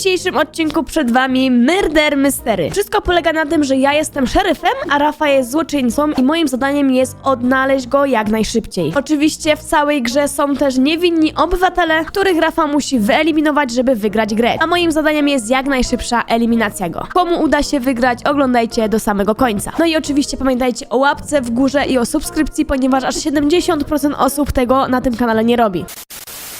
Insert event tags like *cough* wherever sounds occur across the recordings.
dzisiejszym odcinku przed wami Murder Mystery. Wszystko polega na tym, że ja jestem szeryfem, a Rafa jest złoczyńcą i moim zadaniem jest odnaleźć go jak najszybciej. Oczywiście w całej grze są też niewinni obywatele, których Rafa musi wyeliminować, żeby wygrać grę. A moim zadaniem jest jak najszybsza eliminacja go. Komu uda się wygrać, oglądajcie do samego końca. No i oczywiście pamiętajcie o łapce w górze i o subskrypcji, ponieważ aż 70% osób tego na tym kanale nie robi.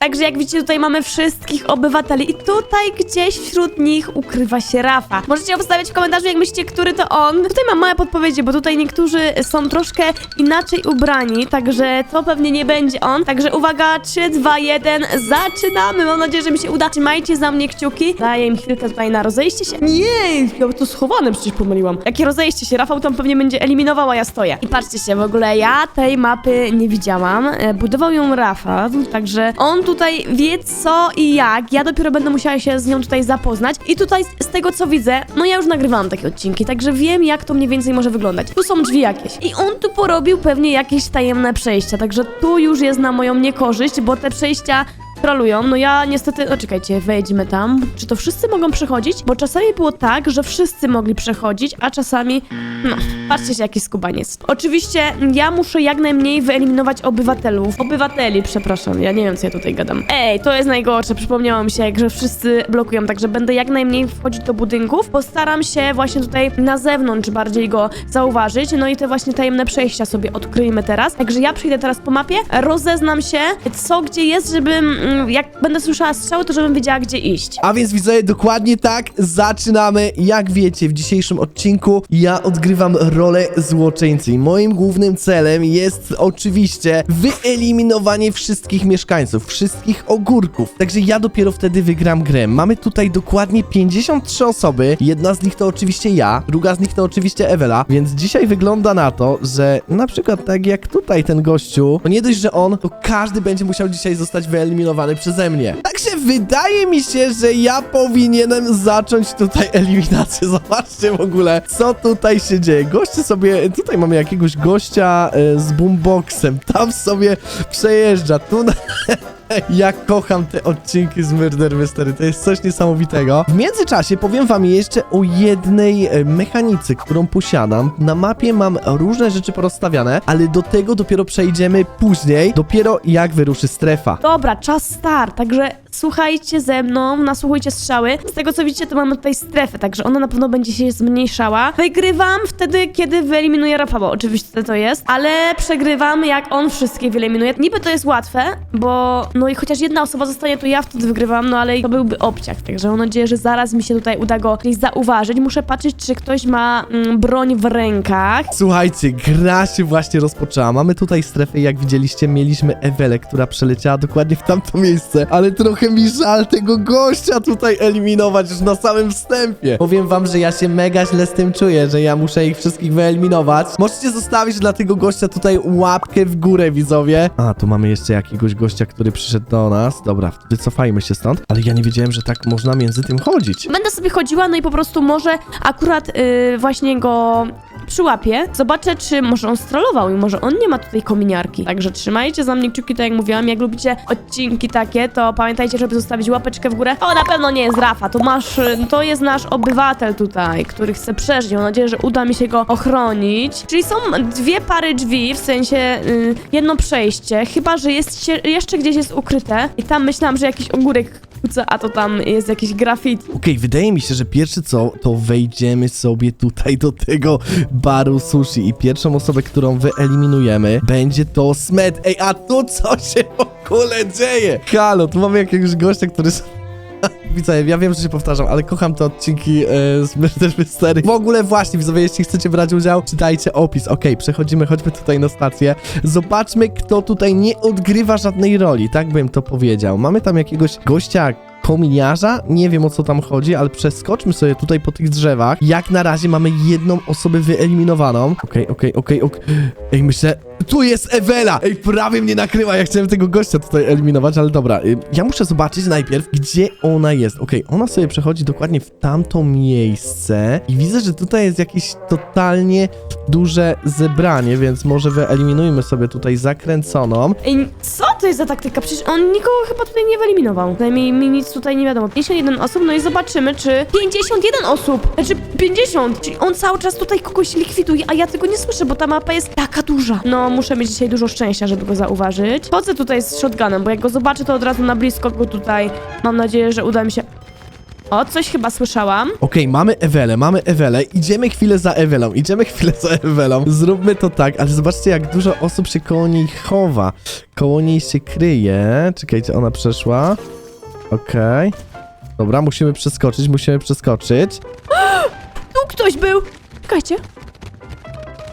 Także jak widzicie, tutaj mamy wszystkich obywateli i tutaj gdzieś wśród nich ukrywa się Rafa. Możecie obstawiać w komentarzu, jak myślicie, który to on. Tutaj mam małe podpowiedzi, bo tutaj niektórzy są troszkę inaczej ubrani, także to pewnie nie będzie on. Także uwaga, 3, 2, 1, zaczynamy! Mam nadzieję, że mi się uda. Trzymajcie za mnie kciuki. Daję im chwilkę tutaj na rozejście się. Nie, ja to schowane przecież pomyliłam. Jakie rozejście się? Rafał tam pewnie będzie eliminował, a ja stoję. I patrzcie się, w ogóle ja tej mapy nie widziałam. E, Budował ją Rafał, także on tutaj wie co i jak. Ja dopiero będę musiała się z nią tutaj zapoznać. I tutaj z tego co widzę, no ja już nagrywałam takie odcinki, także wiem jak to mniej więcej może wyglądać. Tu są drzwi jakieś. I on tu porobił pewnie jakieś tajemne przejścia, także tu już jest na moją niekorzyść, bo te przejścia trolują. No ja niestety, no czekajcie, wejdźmy tam. Czy to wszyscy mogą przechodzić? Bo czasami było tak, że wszyscy mogli przechodzić, a czasami, no, patrzcie się jaki skubaniec. Oczywiście ja muszę jak najmniej wyeliminować obywatelów. Obywateli, przepraszam, ja nie wiem co ja tutaj gadam. Ej, to jest najgorsze, przypomniało mi się, że wszyscy blokują, także będę jak najmniej wchodzić do budynków. Postaram się właśnie tutaj na zewnątrz bardziej go zauważyć, no i te właśnie tajemne przejścia sobie odkryjmy teraz. Także ja przyjdę teraz po mapie, rozeznam się, co gdzie jest, żebym, jak będę słyszała strzały, to żebym wiedziała gdzie iść. A więc widzowie, dokładnie tak zaczynamy. Jak wiecie, w dzisiejszym odcinku ja odgrywam rolę złoczyńcy. Moim głównym celem jest oczywiście wyeliminowanie wszystkich mieszkańców, wszystkich ogórków. Także ja dopiero wtedy wygram grę. Mamy tutaj dokładnie 53 osoby. Jedna z nich to oczywiście ja, druga z nich to oczywiście Ewela. Więc dzisiaj wygląda na to, że na przykład tak jak tutaj ten gościu, to nie dość, że on, to każdy będzie musiał dzisiaj zostać wyeliminowany przeze mnie. Także wydaje mi się, że ja powinienem zacząć tutaj *laughs* eliminację. Zobaczcie w ogóle, co tutaj się dzieje. Goście sobie, tutaj mamy jakiegoś gościa e, z boomboxem, tam sobie przejeżdża, tu na... *laughs* Ja kocham te odcinki z Murder Mystery, to jest coś niesamowitego. W międzyczasie powiem wam jeszcze o jednej e, mechanice, którą posiadam. Na mapie mam różne rzeczy porozstawiane, ale do tego dopiero przejdziemy później, dopiero jak wyruszy strefa. Dobra, czas start, także słuchajcie ze mną, nasłuchujcie strzały. Z tego co widzicie, to mamy tutaj strefę, także ona na pewno będzie się zmniejszała. Wygrywam wtedy, kiedy wyeliminuję Rafała, oczywiście to jest, ale przegrywam, jak on wszystkie wyeliminuje. Niby to jest łatwe, bo no i chociaż jedna osoba zostanie, to ja wtedy wygrywam, no ale to byłby obciach, także mam nadzieję, że zaraz mi się tutaj uda go gdzieś zauważyć. Muszę patrzeć, czy ktoś ma mm, broń w rękach. Słuchajcie, gra się właśnie rozpoczęła. Mamy tutaj strefę, jak widzieliście, mieliśmy Ewelę, która przeleciała dokładnie w tamto miejsce, ale trochę mi żal tego gościa tutaj eliminować już na samym wstępie. Powiem wam, że ja się mega źle z tym czuję, że ja muszę ich wszystkich wyeliminować. Możecie zostawić dla tego gościa tutaj łapkę w górę, widzowie. A, tu mamy jeszcze jakiegoś gościa, który przyszedł do nas. Dobra, wycofajmy się stąd. Ale ja nie wiedziałem, że tak można między tym chodzić. Będę sobie chodziła, no i po prostu może akurat yy, właśnie go przyłapię. Zobaczę, czy może on strollował i może on nie ma tutaj kominiarki. Także trzymajcie za mnie kciuki, tak jak mówiłam. Jak lubicie odcinki takie, to pamiętajcie, żeby zostawić łapeczkę w górę. O, na pewno nie jest Rafa, to masz, to jest nasz obywatel tutaj, który chce przeżyć. Mam nadzieję, że uda mi się go ochronić. Czyli są dwie pary drzwi, w sensie y, jedno przejście, chyba, że jest jeszcze gdzieś jest ukryte. I tam myślałam, że jakiś ogórek *laughs* a to tam jest jakiś graffiti. Okej, wydaje mi się, że pierwsze co, to wejdziemy sobie tutaj do tego baru sushi i pierwszą osobę, którą wyeliminujemy, będzie to Smet. Ej, a tu co się w ogóle dzieje? Halo, tu mamy jakiegoś gościa, który... *laughs* Widzę, ja wiem, że się powtarzam, ale kocham te odcinki e, z Murder Mystery. W ogóle właśnie, widzowie, jeśli chcecie brać udział, czytajcie opis. Okej, przechodzimy, chodźmy tutaj na stację. Zobaczmy, kto tutaj nie odgrywa żadnej roli, tak bym to powiedział. Mamy tam jakiegoś gościa kominiarza, nie wiem o co tam chodzi, ale przeskoczmy sobie tutaj po tych drzewach. Jak na razie mamy jedną osobę wyeliminowaną. Okej, okej, okej, okej. Ej, myślę, Tu jest Ewela! Ej, prawie mnie nakryła, ja chciałem tego gościa tutaj eliminować, ale dobra. y, Ja muszę zobaczyć najpierw, gdzie ona jest. Okej, ona sobie przechodzi dokładnie w tamto miejsce i widzę, że tutaj jest jakieś totalnie duże zebranie, więc może wyeliminujmy sobie tutaj zakręconą. Ej, co to jest za taktyka? Przecież on nikogo chyba tutaj nie wyeliminował. Przynajmniej mi nic tutaj nie wiadomo. 51 osób, no i zobaczymy, czy 51 osób, znaczy 50, czyli on cały czas tutaj kogoś likwiduje, a ja tego nie słyszę, bo ta mapa jest taka duża. No, muszę mieć dzisiaj dużo szczęścia, żeby go zauważyć. Chodzę tutaj z shotgunem, bo jak go zobaczę, to od razu na blisko go tutaj. Mam nadzieję, że uda mi się... O, coś chyba słyszałam. Okej, mamy Ewelę, mamy Ewelę. Idziemy chwilę za Ewelą, idziemy chwilę za Ewelą. Zróbmy to tak, ale zobaczcie, jak dużo osób się koło niej chowa. Koło niej się kryje. Czekajcie, ona przeszła. Okej. Dobra, musimy przeskoczyć, musimy przeskoczyć. Tu ktoś był! Czekajcie.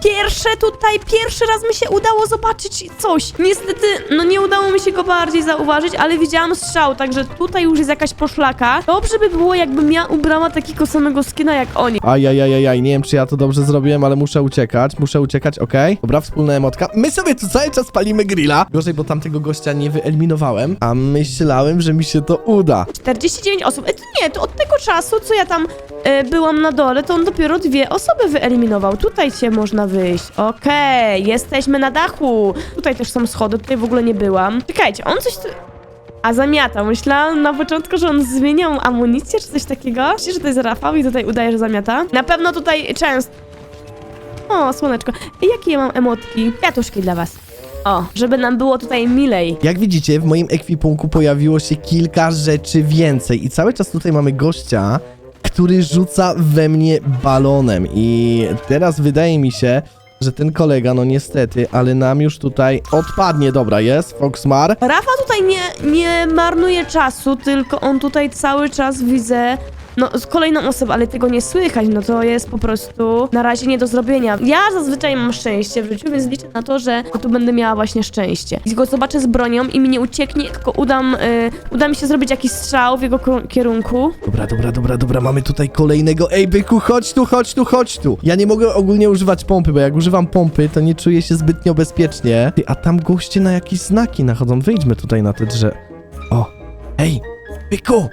Pierwsze tutaj, pierwszy raz mi się udało zobaczyć coś. Niestety, no nie udało mi się go bardziej zauważyć, ale widziałam strzał, także tutaj już jest jakaś poszlaka. Dobrze by było, jakbym ja ubrała takiego samego skina jak oni. Ajajajajaj, nie wiem, czy ja to dobrze zrobiłem, ale muszę uciekać, muszę uciekać, okej. Dobra, wspólna emotka. My sobie tu cały czas palimy grilla. Gorzej, bo tamtego gościa nie wyeliminowałem, a myślałem, że mi się to uda. 49 osób. E, to nie, to od tego czasu, co ja tam e, byłam na dole, to on dopiero dwie osoby wyeliminował. Tutaj cię można wyjść. Okej, jesteśmy na dachu. Tutaj też są schody, tutaj w ogóle nie byłam. Czekajcie, on coś tu... A zamiata. Myślałam na początku, że on zmieniał amunicję czy coś takiego. Myślicie, że to jest Rafał i tutaj udaje, że zamiata? Na pewno tutaj często... O, słoneczko. Jakie ja mam emotki? Kwiatuszki dla was. O, żeby nam było tutaj milej. Jak widzicie, w moim ekwipunku pojawiło się kilka rzeczy więcej i cały czas tutaj mamy gościa, który rzuca we mnie balonem i teraz wydaje mi się, że ten kolega, no niestety, ale nam już tutaj odpadnie. Dobra, jest, Foxmar. Rafa tutaj nie, nie marnuje czasu, tylko on tutaj cały czas widzę. No, z kolejną osobą, ale tego nie słychać, no to jest po prostu na razie nie do zrobienia. Ja zazwyczaj mam szczęście w życiu, więc liczę na to, że tu będę miała właśnie szczęście. I go zobaczę z bronią i mi nie ucieknie, tylko udam, y, uda mi się zrobić jakiś strzał w jego kierunku. Dobra, dobra, dobra, dobra, mamy tutaj kolejnego. Ej, byku, chodź tu, chodź tu, chodź tu. Ja nie mogę ogólnie używać pompy, bo jak używam pompy, to nie czuję się zbytnio bezpiecznie. Ty, a tam goście na jakieś znaki nachodzą. Wyjdźmy tutaj na te drzewo. O, ej, byku,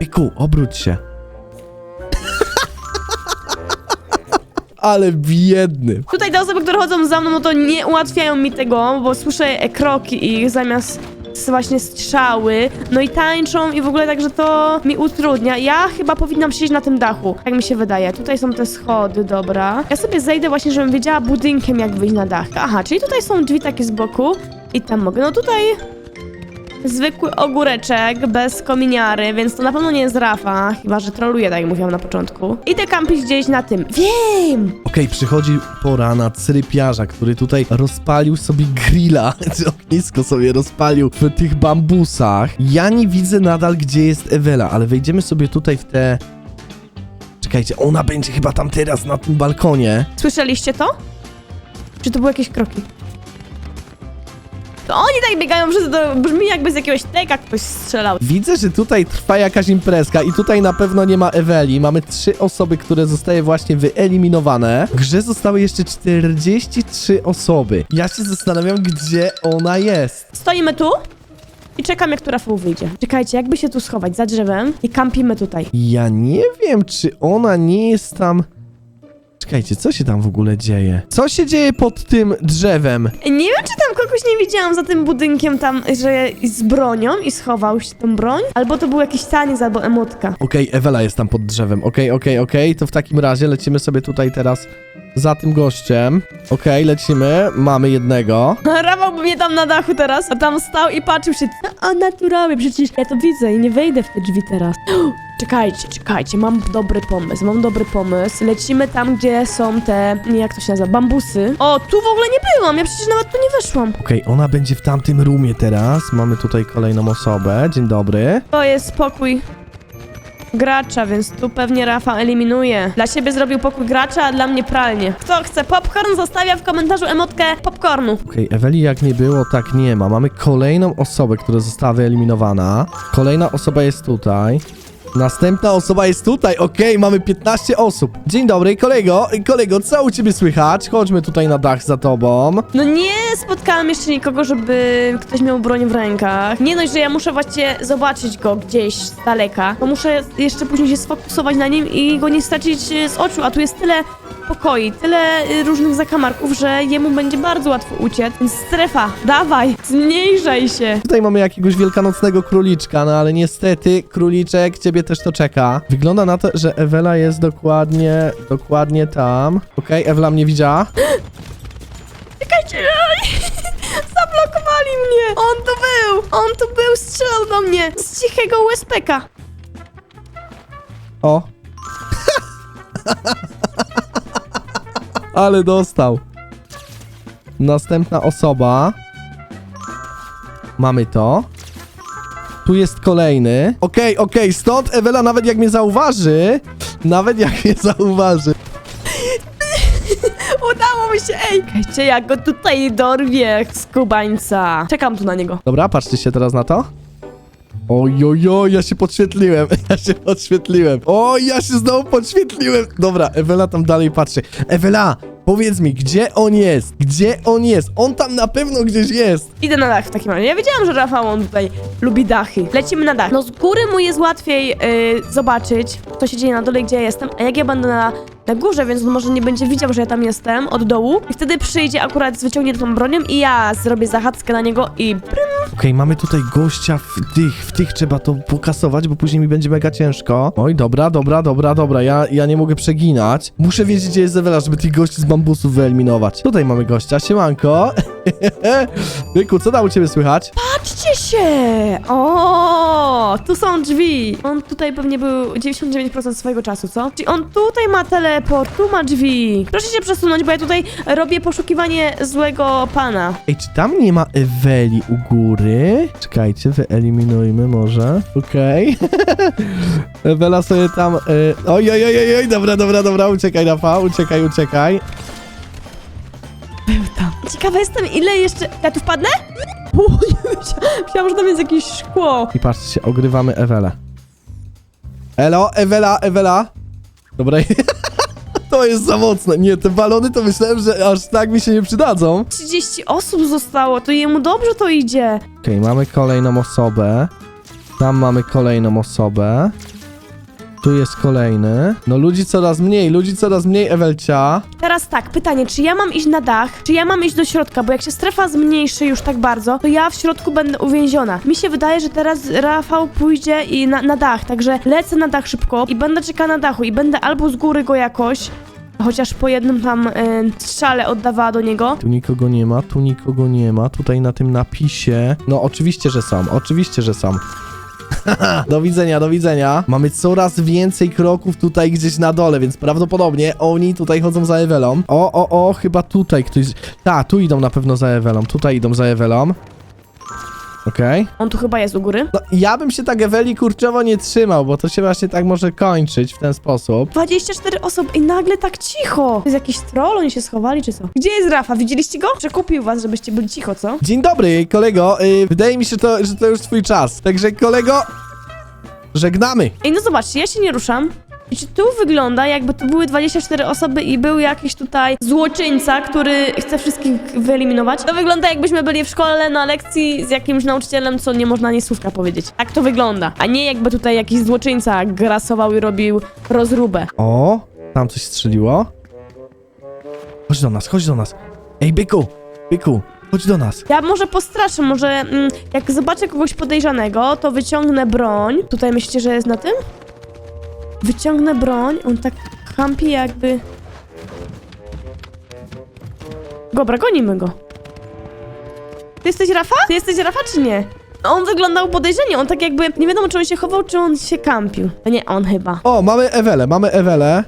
byku, obróć się. Ale biedny. Tutaj te osoby, które chodzą za mną, no to nie ułatwiają mi tego, bo słyszę e, kroki ich zamiast właśnie strzały, no i tańczą i w ogóle także to mi utrudnia. Ja chyba powinnam siedzieć na tym dachu, tak mi się wydaje. Tutaj są te schody, dobra. Ja sobie zejdę właśnie, żebym wiedziała budynkiem jak wyjść na dach. Aha, czyli tutaj są drzwi takie z boku i tam mogę, no tutaj... Zwykły ogóreczek, bez kominiary, więc to na pewno nie jest Rafa, chyba że troluje, tak jak mówiłam na początku. Idę kampić gdzieś na tym. Wiem! Okej, przychodzi pora na cyrypiarza, który tutaj rozpalił sobie grilla, *laughs* czy ognisko sobie rozpalił w tych bambusach. Ja nie widzę nadal, gdzie jest Ewela, ale wejdziemy sobie tutaj w te... Czekajcie, ona będzie chyba tam teraz na tym balkonie. Słyszeliście to? Czy to były jakieś kroki? To oni tak biegają, że to brzmi jakby z jakiegoś teka ktoś strzelał. Widzę, że tutaj trwa jakaś imprezka i tutaj na pewno nie ma Eweli. Mamy trzy osoby, które zostały właśnie wyeliminowane. W grze zostały jeszcze 43 osoby. Ja się zastanawiam, gdzie ona jest. Stoimy tu i czekam jak tu Rafał wyjdzie. Czekajcie, jakby się tu schować za drzewem i kampimy tutaj. Ja nie wiem, czy ona nie jest tam. Czekajcie, co się tam w ogóle dzieje? Co się dzieje pod tym drzewem? Nie wiem, czy tam kogoś nie widziałam za tym budynkiem tam, że z bronią i schował się tą broń, albo to był jakiś taniec albo emotka. Okej, Ewela jest tam pod drzewem. Okej, okej, okej. To w takim razie lecimy sobie tutaj teraz za tym gościem. Okej, lecimy. Mamy jednego. Rafał mnie tam na dachu teraz, a tam stał i patrzył się. A naturalnie, przecież ja to widzę i nie wejdę w te drzwi teraz. *gasps* Czekajcie, czekajcie, mam dobry pomysł, mam dobry pomysł. Lecimy tam, gdzie są te, nie jak to się nazywa, bambusy. O, tu w ogóle nie byłam, ja przecież nawet tu nie weszłam. Okej, ona będzie w tamtym roomie teraz. Mamy tutaj kolejną osobę. Dzień dobry. To jest spokój gracza, więc tu pewnie Rafa eliminuje. Dla siebie zrobił pokój gracza, a dla mnie pralnię. Kto chce popcorn, zostawia w komentarzu emotkę popcornu. Okej, Eweli jak nie było, tak nie ma. Mamy kolejną osobę, która została wyeliminowana. Kolejna osoba jest tutaj. Następna osoba jest tutaj. Okej, mamy 15 osób. Dzień dobry, kolego. Kolego, co u ciebie słychać? Chodźmy tutaj na dach za tobą. No nie, spotkałam jeszcze nikogo, żeby ktoś miał broń w rękach. Nie dość, że ja muszę właśnie zobaczyć go gdzieś z daleka, to muszę jeszcze później się sfokusować na nim i go nie stracić z oczu, a tu jest tyle pokoi, tyle y, różnych zakamarków, że jemu będzie bardzo łatwo uciec. Więc strefa, dawaj, zmniejszaj się. Tutaj mamy jakiegoś wielkanocnego króliczka, no ale niestety króliczek, ciebie też to czeka. Wygląda na to, że Ewela jest dokładnie, dokładnie tam. Okej, Ewela mnie widziała. Czekajcie, aj! *laughs* zablokowali mnie. On tu był, on tu był, strzelał do mnie z cichego USPK. O. *laughs* Ale dostał. Następna osoba. Mamy to. Tu jest kolejny. Okej, okej, stąd Ewela nawet jak mnie zauważy, nawet jak mnie *laughs* zauważy. *laughs* Udało mi się, ej! Czekajcie, jak go tutaj dorwie z kubańca. Czekam tu na niego. Dobra, patrzcie się teraz na to. Ojojo, ja się podświetliłem, *laughs* ja się podświetliłem. O, ja się znowu podświetliłem. Dobra, Ewela tam dalej patrzy. Ewela, powiedz mi, gdzie on jest? Gdzie on jest? On tam na pewno gdzieś jest. Idę na dach w takim razie. Ja wiedziałam, że Rafał on tutaj lubi dachy. Lecimy na dach. No z góry mu jest łatwiej yy, zobaczyć, co się dzieje na dole, gdzie ja jestem. A jak ja będę na, na górze, więc może nie będzie widział, że ja tam jestem od dołu. I wtedy przyjdzie akurat, wyciągnie tą bronią i ja zrobię zachadzkę na niego i prym. Okej, mamy tutaj gościa w tych, w tych trzeba to pokasować, bo później mi będzie mega ciężko. Oj, dobra, dobra, dobra, dobra, ja, ja nie mogę przeginać. Muszę wiedzieć, gdzie jest Ewela, żeby tych gości z bambusów wyeliminować. Tutaj mamy gościa, siemanko. *laughs* Byku, co tam u ciebie słychać? Patrzcie się! O, tu są drzwi. On tutaj pewnie był 99% swojego czasu, co? Czyli on tutaj ma teleport, tu ma drzwi. Proszę się przesunąć, bo ja tutaj robię poszukiwanie złego pana. Ej, czy tam nie ma Eweli u góry? Czekajcie, wyeliminujmy może. Okej. *laughs* Ewela sobie tam... Y... Oj, oj, oj, oj, oj, dobra, dobra, dobra, uciekaj, Rafa, uciekaj, uciekaj. Był tam. Ciekawa jestem, ile jeszcze... Ja tu wpadnę? O, nie, myśla- myślałam, że tam jest jakieś szkło. I patrzcie się, ogrywamy Ewelę. Elo, Ewela, Ewela. Dobra, *laughs* to jest za mocne. Nie, te balony to myślałem, że aż tak mi się nie przydadzą. 30 osób zostało, to jemu dobrze to idzie. Okej, mamy kolejną osobę. Tam mamy kolejną osobę. Tu jest kolejny. No ludzi coraz mniej, ludzi coraz mniej, Ewelcia. Teraz tak, pytanie, czy ja mam iść na dach, czy ja mam iść do środka, bo jak się strefa zmniejszy już tak bardzo, to ja w środku będę uwięziona. Mi się wydaje, że teraz Rafał pójdzie i na, na dach, także lecę na dach szybko i będę czekała na dachu i będę albo z góry go jakoś, chociaż po jednym tam y, strzale oddawała do niego. Tu nikogo nie ma, tu nikogo nie ma. Tutaj na tym napisie. No oczywiście, że są, oczywiście, że są. *laughs* do widzenia, do widzenia. Mamy coraz więcej kroków tutaj gdzieś na dole, więc prawdopodobnie oni tutaj chodzą za Ewelą. O, o, o, chyba tutaj ktoś... Ta, tu idą na pewno za Ewelą, tutaj idą za Ewelą. Okej. On tu chyba jest u góry. No, ja bym się tak Eweli kurczowo nie trzymał, bo to się właśnie tak może kończyć w ten sposób. 24 osób i nagle tak cicho. To jest jakiś troll, oni się schowali czy co? Gdzie jest Rafa? Widzieliście go? Przekupił was, żebyście byli cicho, co? Dzień dobry, kolego. Y, wydaje mi się, to, że to już twój czas. Także, kolego, żegnamy. Ej, no zobaczcie, ja się nie ruszam. I czy tu wygląda, jakby tu były 24 osoby i był jakiś tutaj złoczyńca, który chce wszystkich wyeliminować? To wygląda, jakbyśmy byli w szkole na lekcji z jakimś nauczycielem, co nie można ani słówka powiedzieć. Tak to wygląda. A nie jakby tutaj jakiś złoczyńca grasował i robił rozróbę. O, tam coś strzeliło. Chodź do nas, chodź do nas. Ej, byku, byku, chodź do nas. Ja może postraszę, może mm, jak zobaczę kogoś podejrzanego, to wyciągnę broń. Tutaj myślicie, że jest na tym? Wyciągnę broń, on tak kampi jakby... Dobra, gonimy go. Ty jesteś Rafa? Ty jesteś Rafa czy nie? On wyglądał podejrzanie, on tak jakby... Nie wiadomo, czy on się chował, czy on się kampił. A nie, on chyba. O, mamy Ewelę, mamy Ewelę.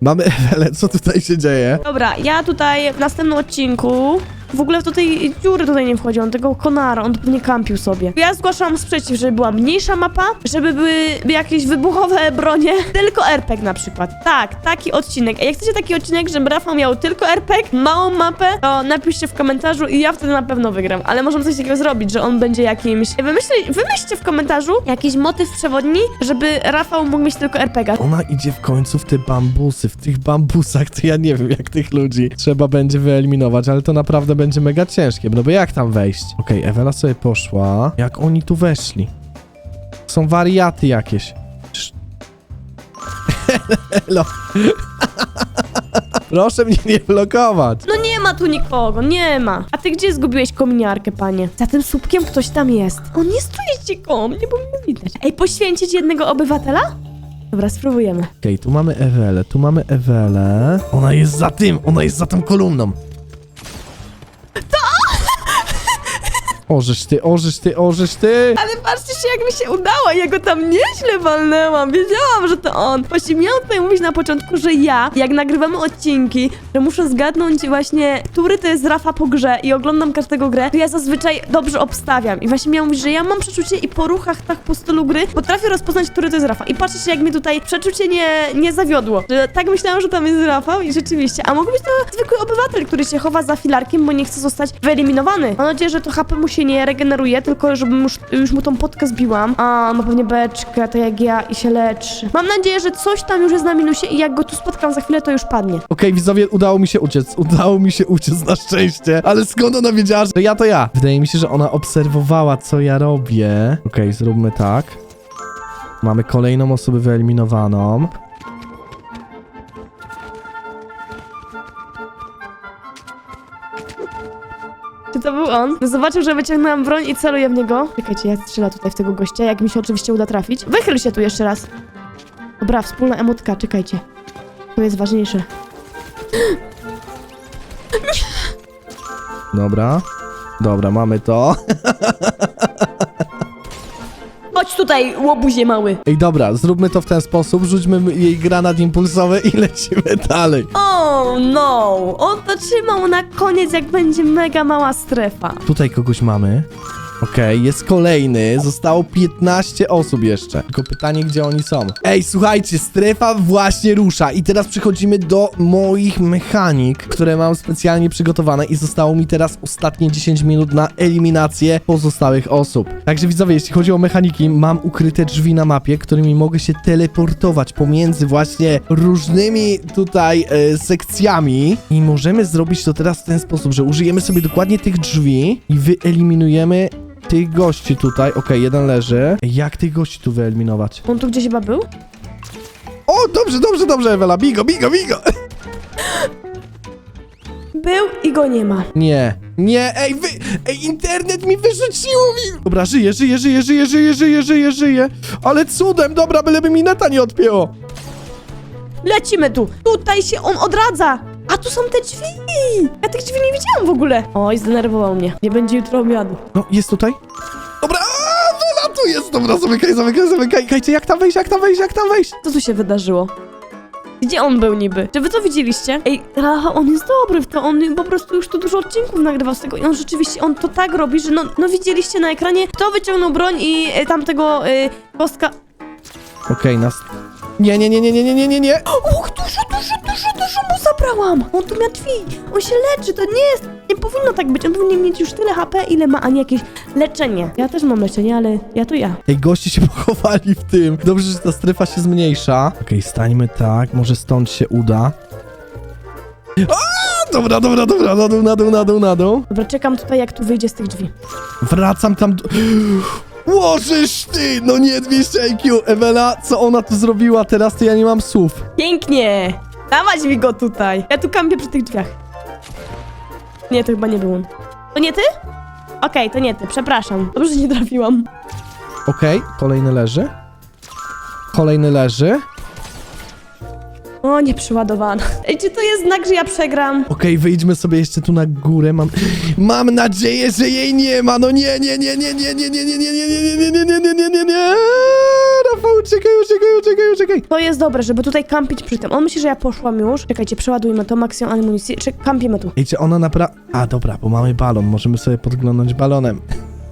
Mamy Ewelę, co tutaj się dzieje? Dobra, ja tutaj w następnym odcinku w ogóle do tej dziury tutaj nie wchodzi, on tego konara, on pewnie kampił sobie. Ja zgłaszam sprzeciw, żeby była mniejsza mapa, żeby były jakieś wybuchowe bronie, *laughs* tylko RPG na przykład. Tak, taki odcinek. A jak chcecie taki odcinek, żeby Rafał miał tylko RPG, małą mapę, to napiszcie w komentarzu i ja wtedy na pewno wygram. Ale możemy coś takiego zrobić, że on będzie jakimś... Wymyślcie, wymyślcie w komentarzu jakiś motyw przewodni, żeby Rafał mógł mieć tylko RPG. Ona idzie w końcu w te bambusy, w tych bambusach, to ja nie wiem, jak tych ludzi trzeba będzie wyeliminować, ale to naprawdę będzie mega ciężkie, no bo jak tam wejść? Okej, Ewela sobie poszła. Jak oni tu weszli? Są wariaty jakieś. Elo. *laughs* Proszę mnie nie blokować. No nie ma tu nikogo, nie ma. A ty gdzie zgubiłeś kominiarkę, panie? Za tym słupkiem ktoś tam jest. On nie stoi koło mnie, bo mnie widać. Ej, poświęcić jednego obywatela? Dobra, spróbujemy. Okej, tu mamy Ewelę, tu mamy Ewelę. Ona jest za tym, ona jest za tą kolumną. Orzesz ty, orzesz ty, orzesz ty! Ale patrzcie się, jak mi się udało. Ja go tam nieźle walnęłam. Wiedziałam, że to on. Właśnie miałam tutaj mówić na początku, że ja, jak nagrywamy odcinki, że muszę zgadnąć właśnie, który to jest Rafa po grze i oglądam każdego grę, to ja zazwyczaj dobrze obstawiam. I właśnie miałam mówić, że ja mam przeczucie i po ruchach tak po stylu gry potrafię rozpoznać, który to jest Rafa. I patrzcie jak mnie tutaj przeczucie nie, nie zawiodło. Że tak myślałam, że tam jest Rafał i rzeczywiście. A mógł być to zwykły obywatel, który się chowa za filarkiem, bo nie chce zostać wyeliminowany. Mam nadzieję, że to HP mu się nie regeneruje, tylko żebym już, już mu tą potkę zbiłam. A, ma pewnie beczkę, tak jak ja i się leczy. Mam nadzieję, że coś tam już jest na minusie i jak go tu spotkam za chwilę, to już padnie. Okej, widzowie, udało mi się uciec. *laughs* Udało mi się uciec na szczęście. Ale skąd ona wiedziała, że ja to ja? Wydaje mi się, że ona obserwowała, co ja robię. Okej, zróbmy tak. Mamy kolejną osobę wyeliminowaną. On? Zobaczył, że wyciągnęłam broń i celuję w niego. Czekajcie, ja strzelę tutaj w tego gościa, jak mi się oczywiście uda trafić. Wychyl się tu jeszcze raz. Dobra, wspólna emotka, czekajcie. To jest ważniejsze. Dobra. Dobra, mamy to. *laughs* Tutaj, łobuzie mały. Ej, dobra, zróbmy to w ten sposób. Rzućmy jej granat impulsowy i lecimy *laughs* dalej. Oh no! On to trzymał na koniec, jak będzie mega mała strefa. Tutaj kogoś mamy. Okej, jest kolejny. Zostało 15 osób jeszcze. Tylko pytanie, gdzie oni są. Ej, słuchajcie, strefa właśnie rusza. I teraz przechodzimy do moich mechanik, które mam specjalnie przygotowane. I zostało mi teraz ostatnie 10 minut na eliminację pozostałych osób. Także widzowie, jeśli chodzi o mechaniki, mam ukryte drzwi na mapie, którymi mogę się teleportować pomiędzy właśnie różnymi tutaj e, sekcjami. I możemy zrobić to teraz w ten sposób, że użyjemy sobie dokładnie tych drzwi i wyeliminujemy tych gości tutaj. Okej, jeden leży. Jak tych gości tu wyeliminować? On tu gdzieś chyba był? O, dobrze, dobrze, dobrze, Ewela. Bigo, bigo, bigo. Był i go nie ma. Nie, nie, ej, wy, ej, internet mi wyrzuciło mi. Dobra, żyje, żyje, żyje, żyje, żyje, żyje, żyje, żyje. Ale cudem, dobra, byleby mi neta nie odpięło. Lecimy tu! Tutaj się on odradza! A tu są te drzwi! Ja tych drzwi nie widziałam w ogóle. Oj, zdenerwował mnie. Nie będzie jutro obiadu. No, jest tutaj. Dobra, a, Ewela tu jest. Dobra, zamykaj, zamykaj, zamykaj. Kajcie, jak tam wejść, jak tam wejść, jak tam wejść? Co tu się wydarzyło? Gdzie on był niby? Czy wy to widzieliście? Ej, Rafa, on jest dobry w to, on po prostu już tu dużo odcinków nagrywał z tego i on rzeczywiście, on to tak robi, że no, no widzieliście na ekranie, kto wyciągnął broń i y, tamtego y, kostka... Okej, nas... Nie, nie, nie, nie, nie, nie, nie, nie, nie. Och, dużo, dużo, dużo, dużo mu zabrałam! On tu miał drzwi, on się leczy, to nie jest, nie powinno tak być, on powinien mieć już tyle HP, ile ma, a nie jakieś leczenie. Ja też mam leczenie, ale ja to ja. Ej, goście się *laughs* pochowali w tym. Dobrze, że ta strefa się zmniejsza. Okej, stańmy tak, może stąd się uda. A, dobra, dobra, dobra, na dół, na dół, na dół, na dół. Dobra, czekam tutaj, jak tu wyjdzie z tych drzwi. Wracam tam do... *gasps* Łożysz ty! No nie, 200 IQ. Ewela, co ona tu zrobiła teraz, to ja nie mam słów. Pięknie! Dawać mi go tutaj! Ja tu kampię przy tych drzwiach. Nie, to chyba nie był on. To nie ty? Okej, to nie ty, przepraszam. Dobrze, że nie trafiłam. Okej, kolejny leży. Kolejny leży. O, nie przyładowana. Ej, czy to jest znak, że ja przegram? Okej, wyjdźmy sobie jeszcze tu na górę. Mam, mam nadzieję, że jej nie ma. No nie, nie, nie, nie, nie, nie, nie, nie, nie, nie, nie, nie, nie, nie, nie, nie, nie, nie. Rafał, uciekaj, uciekaj, uciekaj, uciekaj. To jest dobre, żeby tutaj kampić przy tym. On myśli, że ja poszłam już. Czekajcie, przeładujmy to, maksimum amunicji. Czy kampimy tu? Ej, czy ona naprawdę... A, dobra, bo mamy balon. Możemy sobie podglądnąć balonem.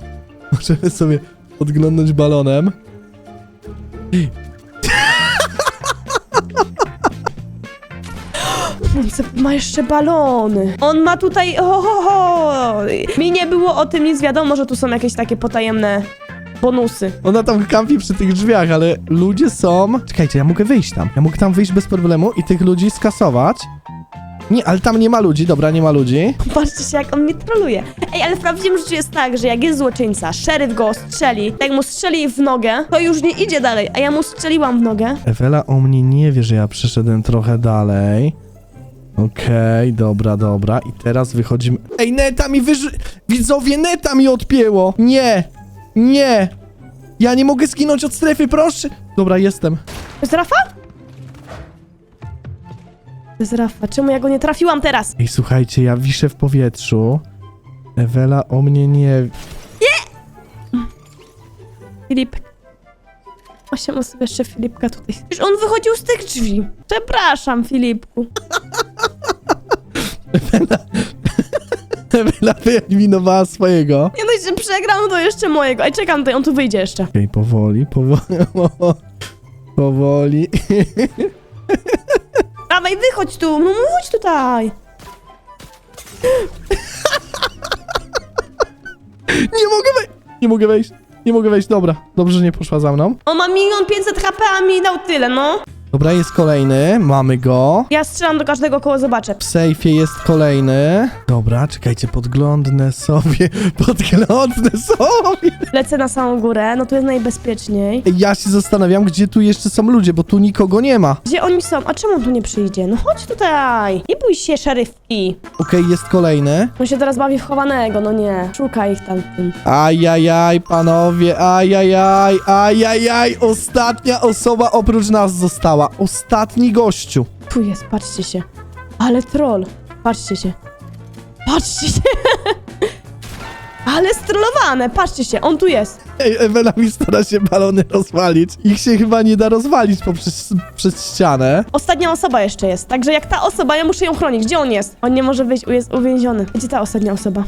*laughs* Możemy sobie podglądnąć balonem. Ma jeszcze balony. On ma tutaj... Ho, ho, ho. Mi nie było o tym nic wiadomo, że tu są jakieś takie potajemne bonusy. Ona tam kampi przy tych drzwiach, ale ludzie są... Czekajcie, ja mogę wyjść tam. Ja mogę tam wyjść bez problemu i tych ludzi skasować. Nie, ale tam nie ma ludzi, dobra, nie ma ludzi. Patrzcie się, jak on mnie troluje. Ej, ale w prawdziwym życiu jest tak, że jak jest złoczyńca, szeryf go strzeli, jak mu strzeli w nogę, to już nie idzie dalej, a ja mu strzeliłam w nogę. Ewela o mnie nie wie, że ja przeszedłem trochę dalej. Okej, dobra, dobra. I teraz wychodzimy. Ej, neta mi wyży... Widzowie, neta mi odpięło! Nie! Nie! Ja nie mogę zginąć od strefy, proszę! Dobra, jestem. To jest Rafa? To jest Rafa, czemu ja go nie trafiłam teraz? Ej, słuchajcie, ja wiszę w powietrzu. Ewela o mnie nie... Filip. Osiem osób jeszcze Filipka tutaj. Już on wychodził z tych drzwi. Przepraszam, Filipku. *laughs* Ewela wyeliminowała *laughs* swojego. Nie dość, że przegram, to jeszcze mojego. Ej, czekam tutaj, on tu wyjdzie jeszcze. Okej, powoli, powoli, *laughs* powoli. Dawaj, wychodź tu, no chodź tutaj. *laughs* Nie mogę wejść! Nie mogę wejść! Nie mogę wejść, dobra. Dobrze, że nie poszła za mną. On ma milion pięćset HP, a mi dał tyle, no. Dobra, jest kolejny. Mamy go. Ja strzelam do każdego, koło zobaczę. W sejfie jest kolejny. Dobra, czekajcie, podglądnę sobie. *laughs* Podglądnę sobie. Lecę na samą górę, no tu jest najbezpieczniej. Ej, Ja się zastanawiam, gdzie tu jeszcze są ludzie, bo tu nikogo nie ma. Gdzie oni są? A czemu on tu nie przyjdzie? No chodź tutaj. Nie bój się, szeryfki. Okej, jest kolejny. On się teraz bawi w chowanego, no nie. Szukaj ich tam w tym. Ajajaj, panowie, ajajaj, ajajaj. Ostatnia osoba oprócz nas została. Ostatni gościu. Tu jest, patrzcie się. Ale troll. Patrzcie się. Patrzcie się. *laughs* Ale strollowane, patrzcie się, on tu jest. Ej, Ewela mi stara się balony rozwalić. Ich się chyba nie da rozwalić poprzez przez ścianę. Ostatnia osoba jeszcze jest, także jak ta osoba, ja muszę ją chronić. Gdzie on jest? On nie może wyjść, jest uwięziony. Gdzie ta ostatnia osoba?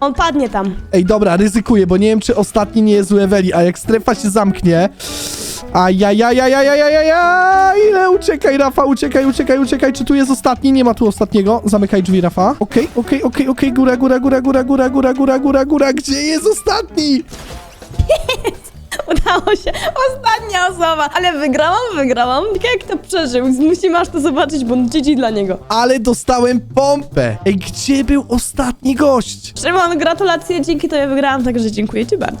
On padnie tam. Ej, dobra, ryzykuję, bo nie wiem, czy ostatni nie jest u Eweli, a jak strefa się zamknie... Ajajajajajajajajaj! Ile uciekaj, Rafa, uciekaj, uciekaj, uciekaj. Czy tu jest ostatni? Nie ma tu ostatniego. Zamykaj drzwi, Rafa. Okej, okej, okej, okej, góra, góra, góra, góra, góra, góra, góra, góra, góra. Gdzie jest ostatni? *laughs* Udało się. Ostatnia osoba. Ale wygrałam, wygrałam. Jak to przeżył? Musimy aż to zobaczyć, bo dzieci dla niego. Ale dostałem pompę. Ej, gdzie był ostatni gość? Szymon, gratulacje, dzięki tobie wygrałam, także dziękuję ci bardzo.